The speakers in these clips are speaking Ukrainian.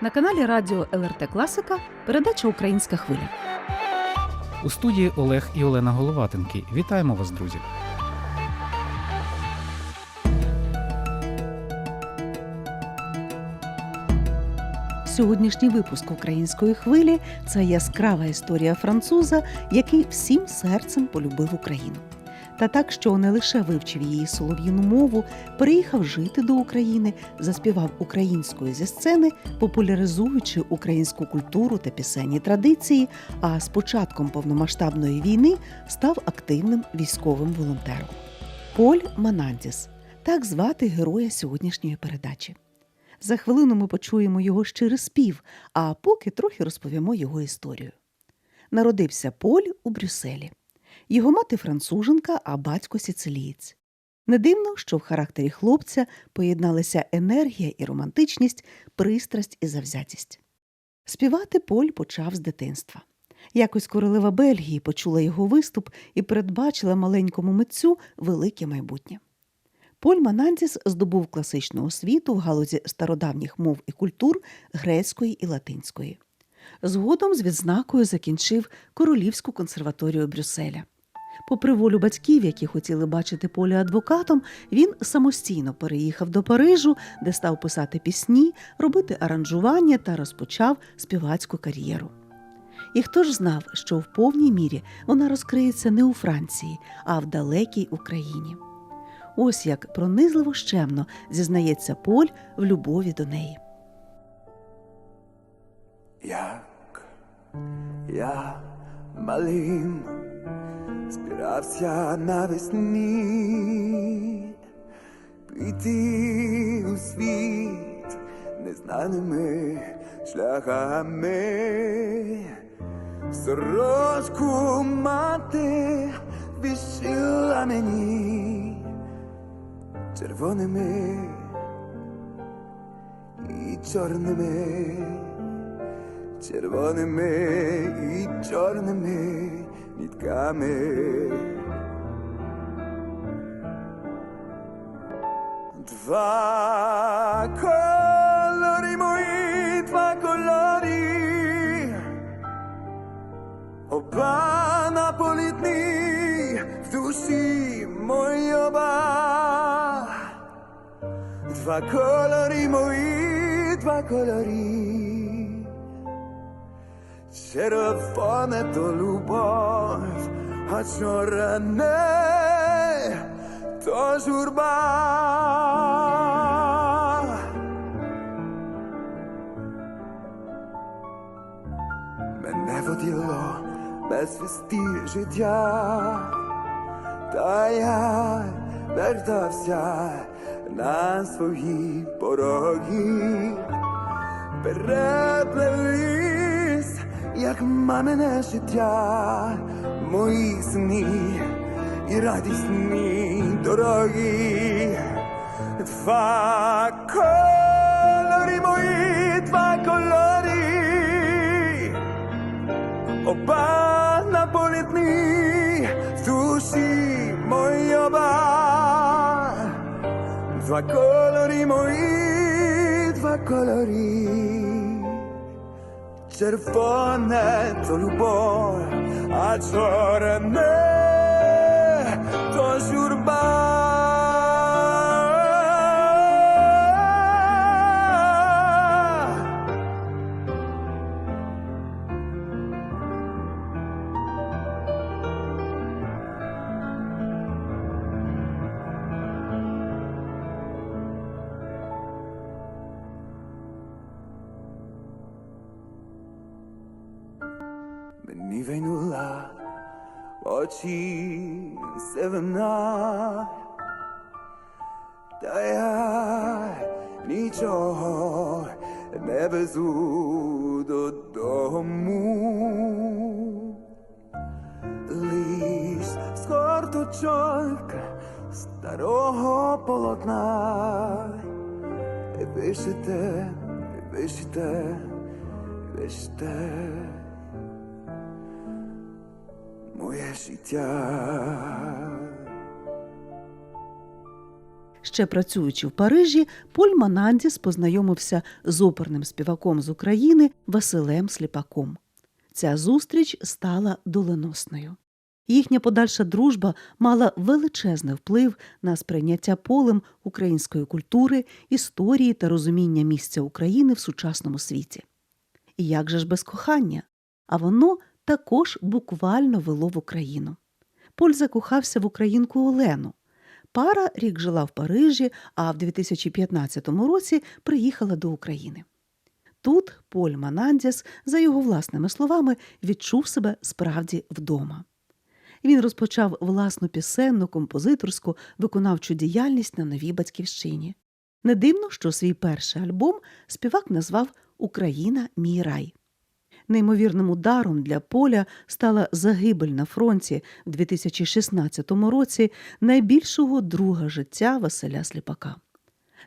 На каналі Радіо ЛРТ Класика передача Українська хвиля. У студії Олег і Олена Головатенки. Вітаємо вас, друзі! Сьогоднішній випуск української хвилі це яскрава історія француза, який всім серцем полюбив Україну. Та так, що не лише вивчив її солов'їну мову, переїхав жити до України, заспівав українською зі сцени, популяризуючи українську культуру та пісенні традиції. А з початком повномасштабної війни став активним військовим волонтером. Поль Манандіс так звати героя сьогоднішньої передачі. За хвилину ми почуємо його щирий спів, а поки трохи розповімо його історію. Народився Поль у Брюсселі. Його мати француженка, а батько сицилієць. Не дивно, що в характері хлопця поєдналися енергія і романтичність, пристрасть і завзятість. Співати Поль почав з дитинства. Якось королева Бельгії почула його виступ і передбачила маленькому митцю велике майбутнє. Поль Манандіс здобув класичну освіту в галузі стародавніх мов і культур грецької і латинської. Згодом з відзнакою закінчив Королівську консерваторію Брюсселя. Попри волю батьків, які хотіли бачити Поля адвокатом, він самостійно переїхав до Парижу, де став писати пісні, робити аранжування та розпочав співацьку кар'єру. І хто ж знав, що в повній мірі вона розкриється не у Франції, а в далекій Україні. Ось як пронизливо щемно зізнається Поль в любові до неї. Як я малим збирався навесні піти у світ незнаними шляхами. Сорочку мати вішила мені червоними і чорними червоними і чорними нітками. Два кольори мої, два кольори, оба наполітні в душі мої оба. Два кольори мої, два кольори. Червоне то любов, а чорне то журба. Мене воділо без вісті життя, та я вертався на свої пороги, переплелись, як мамине життя, мої сни і радісні дороги, два кольори мої, два кольори, оба наполітні в душі мої оба. Два кольори мої, два кольори. Червоне то любов, а чорне то журба. Карточок старого полотна вишите, вишите, вишите моє життя. Ще працюючи в Парижі, Поль Манандіс познайомився з оперним співаком з України Василем Сліпаком. Ця зустріч стала доленосною. Їхня подальша дружба мала величезний вплив на сприйняття полем української культури, історії та розуміння місця України в сучасному світі. І як же ж без кохання? А воно також буквально вело в Україну. Поль закохався в українку Олену. Пара рік жила в Парижі, а в 2015 році приїхала до України. Тут Поль Манандіс, за його власними словами, відчув себе справді вдома. Він розпочав власну пісенну, композиторську, виконавчу діяльність на новій батьківщині. Не дивно, що свій перший альбом співак назвав Україна мій рай. Неймовірним ударом для поля стала загибель на фронті в 2016 році найбільшого друга життя Василя Сліпака.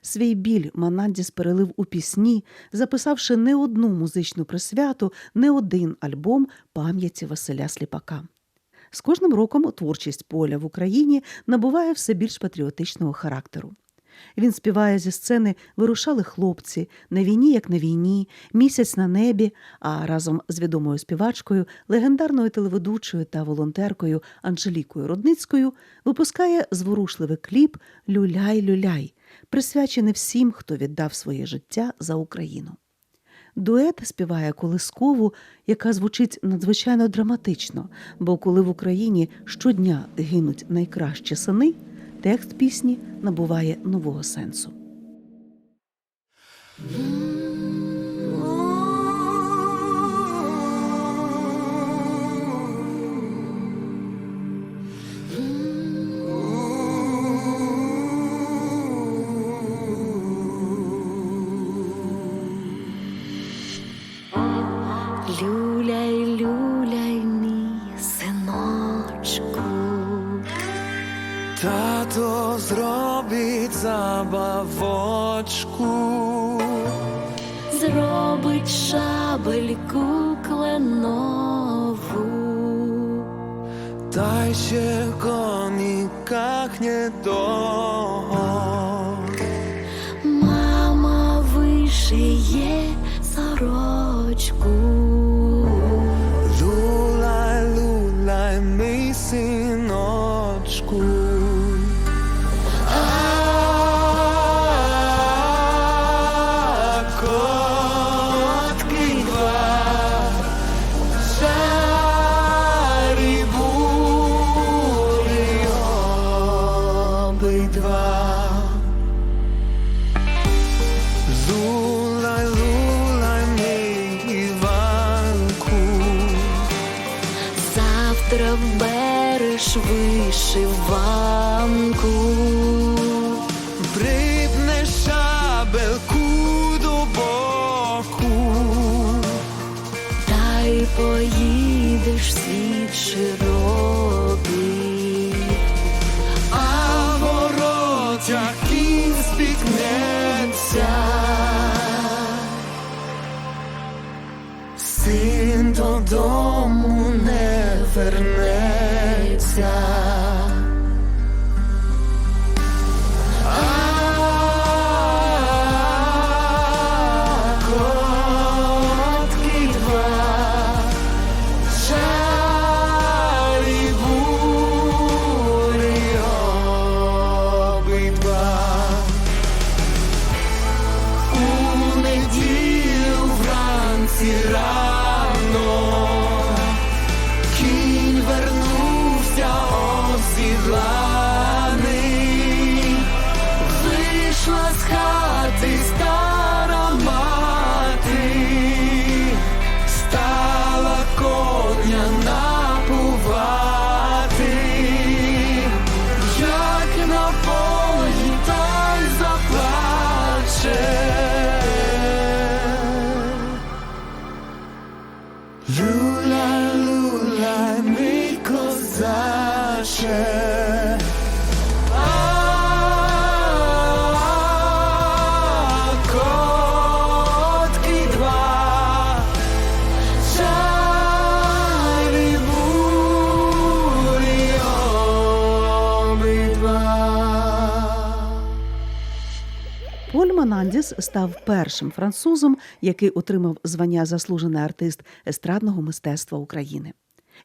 Свій біль Манандіс перелив у пісні, записавши не одну музичну присвяту, не один альбом пам'яті Василя Сліпака. З кожним роком творчість поля в Україні набуває все більш патріотичного характеру. Він співає зі сцени Вирушали хлопці, на війні, як на війні, місяць на небі. А разом з відомою співачкою, легендарною телеведучою та волонтеркою Анжелікою Рудницькою випускає зворушливий кліп Люляй, люляй, присвячений всім, хто віддав своє життя за Україну. Дует співає колискову, яка звучить надзвичайно драматично, бо коли в Україні щодня гинуть найкращі сини, текст пісні набуває нового сенсу. Вишиє сорочку, додому не вернеться. Поль став першим французом, який отримав звання заслужений артист естрадного мистецтва України.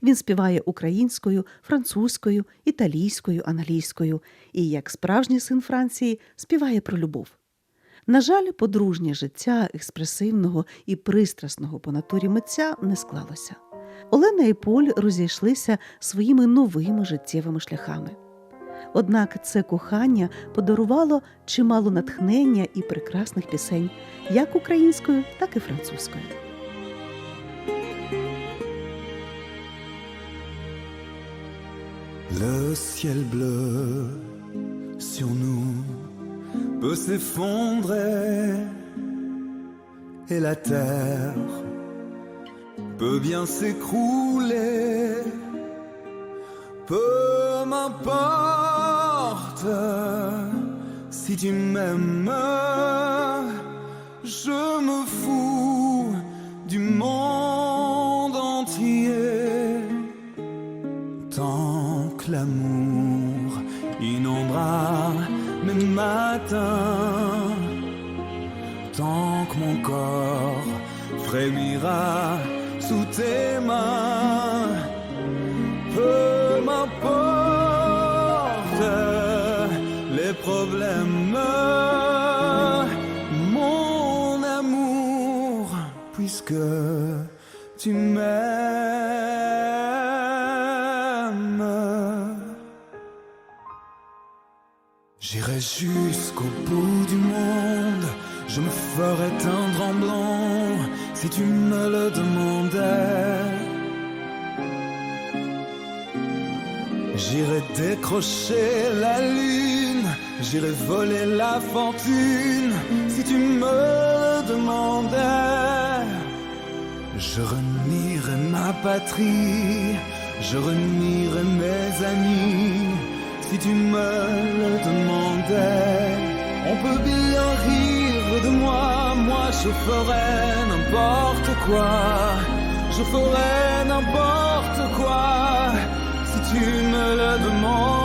Він співає українською, французькою, італійською, англійською і, як справжній син Франції, співає про любов. На жаль, подружнє життя експресивного і пристрасного по натурі митця не склалося. Олена і Поль розійшлися своїми новими життєвими шляхами. Однак це кохання подарувало чимало натхнення і прекрасних пісень, як українською, так і французькою. Le ciel bleu sur nous peut s'effondrer et la terre peut bien s'écrouler. Peu m'importe si tu m'aimes, je me fous du monde entier. Tant que l'amour inondera mes matins, tant que mon corps frémira sous tes mains, tu m'aimes. J'irai jusqu'au bout du monde, je me ferai teindre en blanc si tu me le demandais. J'irai décrocher la lune, j'irai voler la fortune si tu me le demandais. Je renierai ma patrie, je renierai mes amis si tu me le demandais. On peut bien rire de moi, moi je ferais n'importe quoi, je ferais n'importe quoi si tu me le demandais.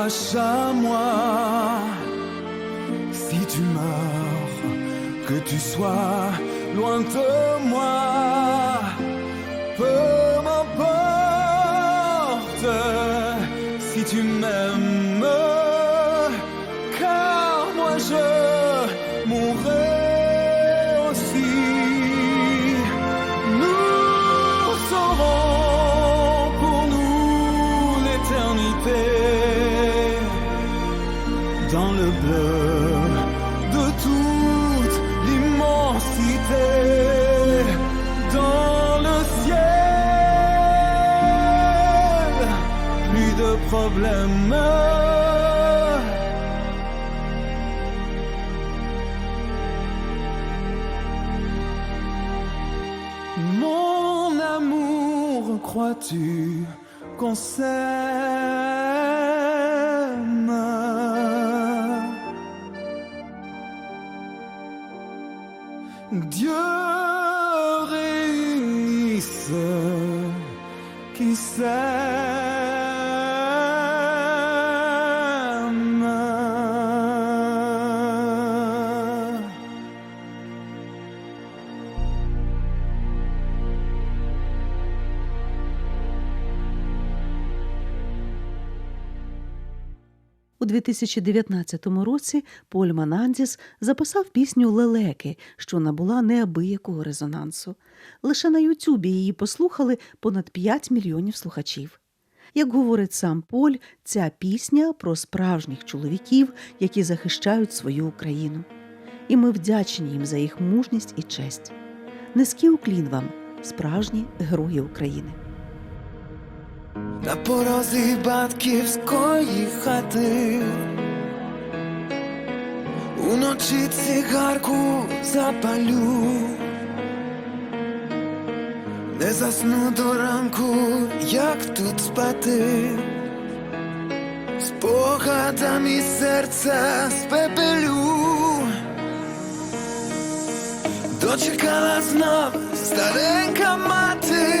T'arrache à moi, si tu meurs, que tu sois loin de moi, peu m'importe si tu m'aimes, car moi je mourrai Mon amour, crois-tu qu'on s'aime У 2019 році Поль Манандіс записав пісню Лелеки, що набула неабиякого резонансу. Лише на Ютубі її послухали понад 5 мільйонів слухачів. Як говорить сам Поль, ця пісня про справжніх чоловіків, які захищають свою Україну. І ми вдячні їм за їх мужність і честь. Низький уклін вам, справжні герої України. На порозі батьківської хати. Уночі цигарку запалю. Не засну до ранку, як тут спати, спогадами серця спепелю. Дочекала знов старенька мати,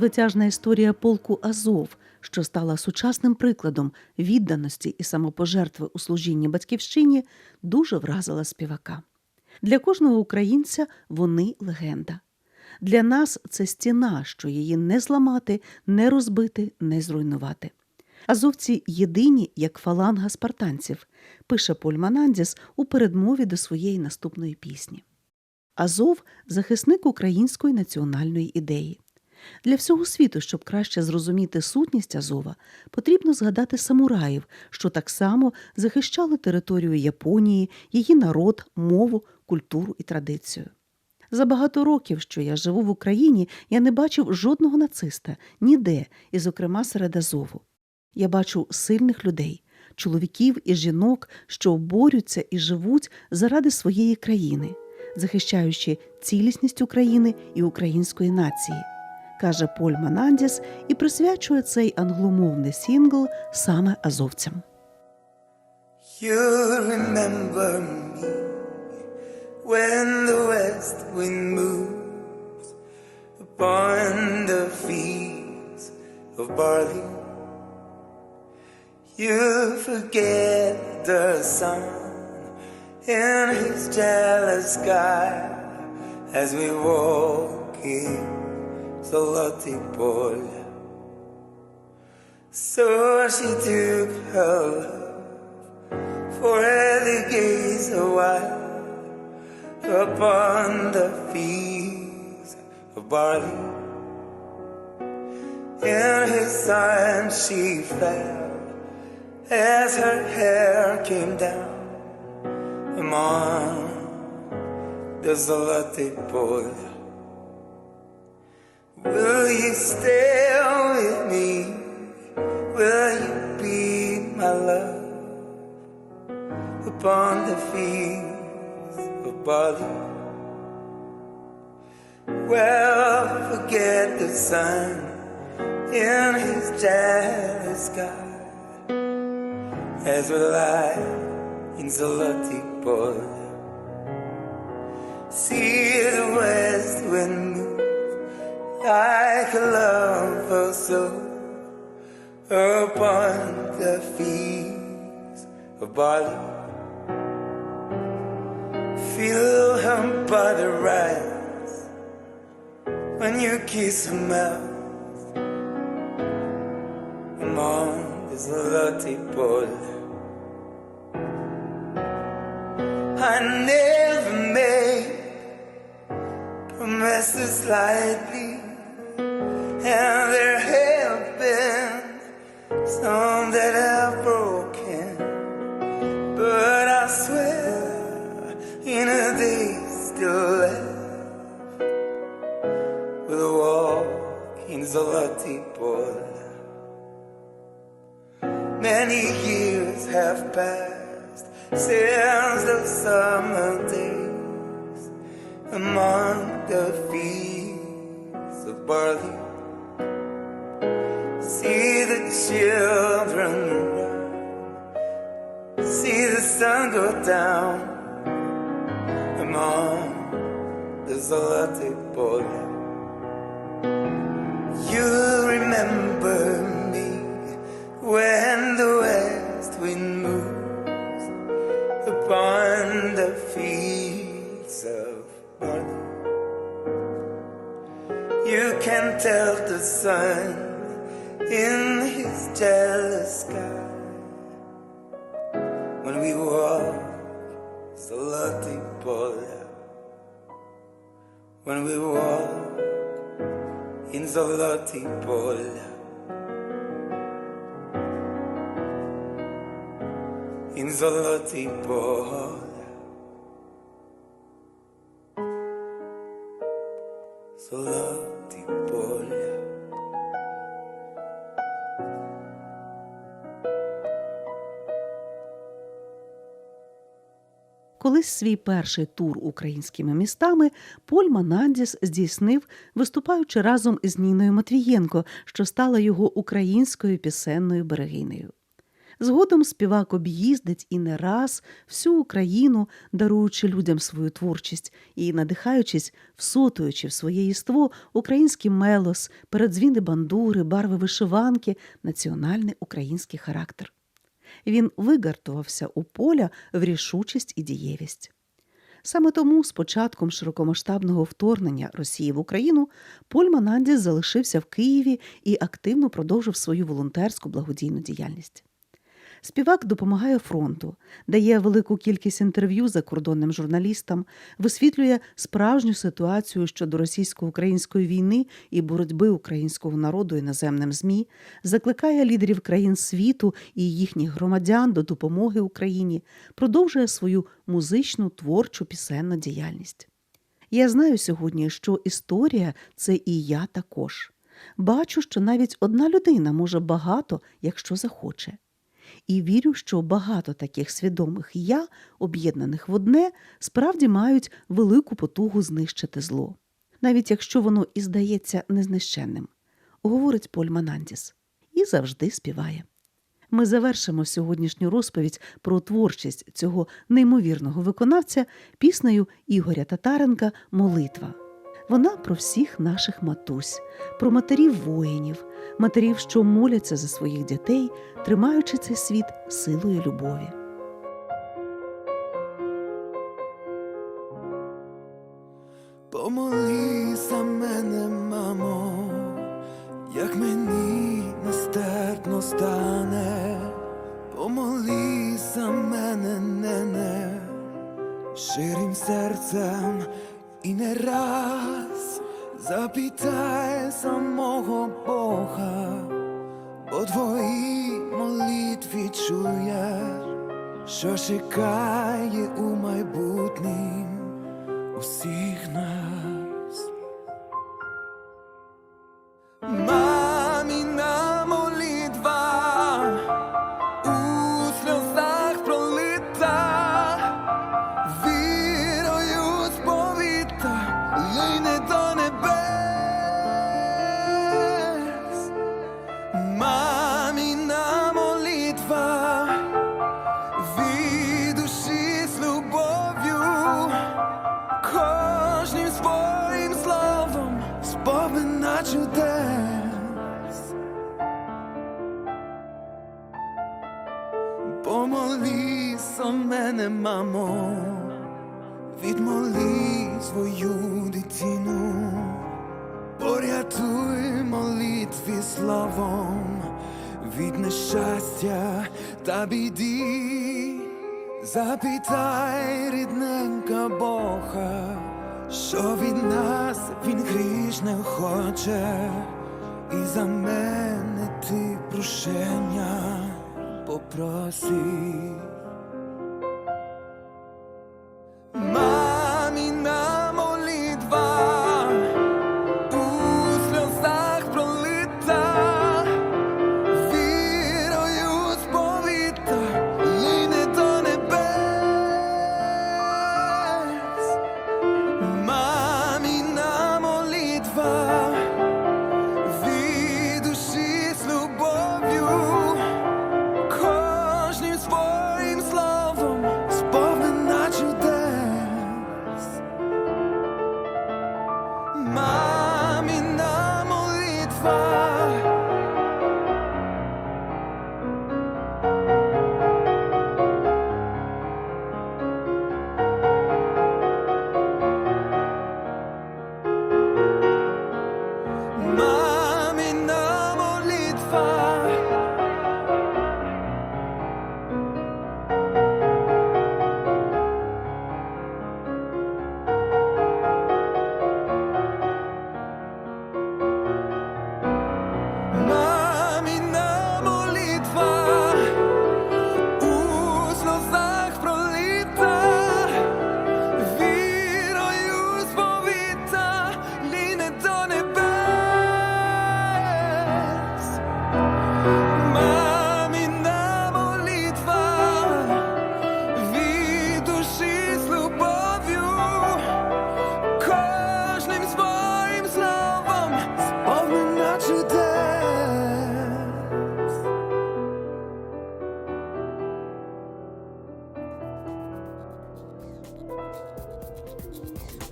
Звитяжна історія полку Азов, що стала сучасним прикладом відданості і самопожертви у служінні батьківщині, дуже вразила співака. Для кожного українця вони легенда. Для нас це стіна, що її не зламати, не розбити, не зруйнувати. Азовці єдині, як фаланга спартанців, пише Поль Манандіс у передмові до своєї наступної пісні. Азов захисник української національної ідеї. Для всього світу, щоб краще зрозуміти сутність Азова, потрібно згадати самураїв, що так само захищали територію Японії, її народ, мову, культуру і традицію. За багато років, що я живу в Україні, я не бачив жодного нациста ніде, і, зокрема, серед Азову. Я бачу сильних людей, чоловіків і жінок, що борються і живуть заради своєї країни, захищаючи цілісність України і української нації, каже Поль Манандіс і присвячує цей англомовний сінгл саме азовцям. You remember me when the west wind moves upon the fields of barley. You forget the sun in his jealous sky as we walk in Zolotipol. So she took her love for the gaze a while upon the fields of barley. In his arms she fell as her hair came down among the Zolotay boy. Will you stay with me? Will you be my love? upon the fields of barley. Well, forget the sun in his jealous sky as we lie in Zolotipol. See the west wind like a lover so upon the fields of barley. Feel her body rise when you kiss her mouth among this lucky boy. I never made promises lightly, and there have been some that I've broken, but I swear in a day still left will walk in Zolotipol. Many years have passed since the summer days among the fields of barley. See the children see the sun go down among the Zolotay boy. You remember me when the west wind moves upon the fields of barley. You can tell the sun in his jealous sky when we walk so lucky pola. when we walk in the lucky pola. in the lucky pola. Колись свій перший тур українськими містами Поль Манандіс здійснив, виступаючи разом із Ніною Матвієнко, що стала його українською пісенною берегинею. Згодом співак об'їздить і не раз всю Україну, даруючи людям свою творчість і надихаючись, всотуючи в своє єство український мелос, передзвіни бандури, барви вишиванки, національний український характер. Він вигартувався у поля в рішучість і дієвість. Саме тому з початком широкомасштабного вторгнення Росії в Україну Поль Манандіс залишився в Києві і активно продовжив свою волонтерську благодійну діяльність. Співак допомагає фронту, дає велику кількість інтерв'ю закордонним журналістам, висвітлює справжню ситуацію щодо російсько-української війни і боротьби українського народу іноземним ЗМІ, закликає лідерів країн світу і їхніх громадян до допомоги Україні, продовжує свою музичну, творчу пісенну діяльність. Я знаю сьогодні, що історія це і я також. Бачу, що навіть одна людина може багато, якщо захоче. І вірю, що багато таких свідомих я, об'єднаних в одне, справді мають велику потугу знищити зло, навіть якщо воно і здається незнищенним, говорить Поль Манандіс, і завжди співає. Ми завершимо сьогоднішню розповідь про творчість цього неймовірного виконавця піснею Ігоря Татаренка Молитва. Вона про всіх наших матусь, про матерів воїнів, матерів, що моляться за своїх дітей, тримаючи цей світ силою любові. Помолись за мене, мамо, як мені нестерпно стане, помолись за мене, нене, ширим серцем і не раз запітай самого Бога, бо твої молитві чуєш, що чекає у майбутнім усіх нас. Запитай, рідненька Бога, що від нас він грішне хоче, і за мене ти прощення попроси. My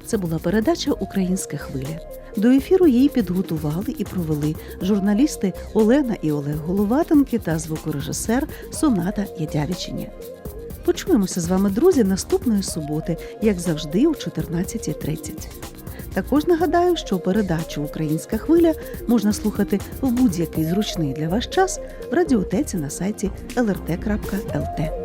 Це була передача Українська хвиля. До ефіру її підготували і провели журналісти Олена і Олег Головатенки та звукорежисер Соната Ядявічиня. Почуємося з вами, друзі, наступної суботи, як завжди, о 14.30. Також нагадаю, що передачу Українська хвиля можна слухати в будь-який зручний для вас час в радіотеці на сайті lrt.lt.